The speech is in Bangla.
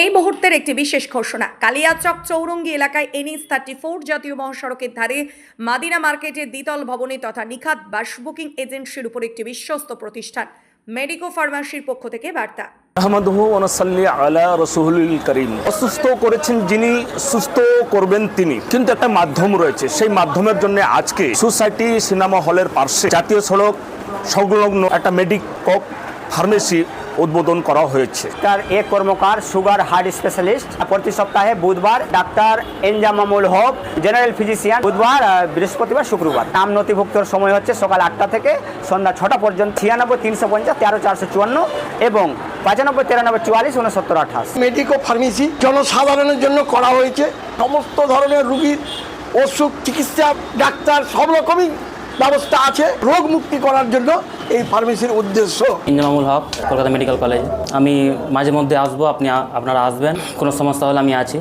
এই মুহূর্তের একটি বিশেষ ঘোষণা। কালিয়াচক চৌরঙ্গি এলাকায় এনএস থার্টি ফোর জাতীয় মহাসড়কের ধারে মাদিনা মার্কেটের দ্বিতল ভবনে তথা নিখাত বাস বুকিং এজেন্সির উপর একটি বিশ্বস্ত প্রতিষ্ঠান। মেডিকো ফার্মাসির পক্ষ থেকে বার্তা। আহমদহু অনসাল্লি আলা রসুহুল করিম। অসুস্থ করেছেন যিনি, সুস্থ করবেন তিনি। কিন্তু একটা মাধ্যম রয়েছে। সেই মাধ্যমের জন্য আজকে সোসাইটি সিনেমা হলের পার্শ্বে জাতীয় সড়ক সংলগ্ন একটা মেডিকক ফার্মেসি উদ্বোধন করা হয়েছে। তার এ কর্মকার সুগার হার্ট স্পেশালিস্ট। প্রতি সপ্তাহে বুধবার doctor Inzamamul Haque general physician বুধবার বৃহস্পতিবার শুক্রবার। নাম নথিভুক্তর সময় হচ্ছে সকাল আটটা থেকে সন্ধ্যা ছটা পর্যন্ত ছিয়ানব্বই তিনশো পঞ্চাশ তেরো চারশো চুয়ান্ন এবং পঁচানব্বই তিরানব্বই চুয়াল্লিশ উনসত্তর আঠাশ। মেডিকো ফার্মেসি জনসাধারণের জন্য করা হয়েছে। সমস্ত ধরনের রুগীর ওষুধ চিকিৎসা ডাক্তার সব রকমই ব্যবস্থা আছে রোগ মুক্তি করার জন্য এই ফার্মেসির উদ্দেশ্য। Indramul Haque, Kolkata medical college. আমি মাঝে মধ্যে আসব, আপনি আপনারা আসবেন। কোনো সমস্যা হলে আমি আছি।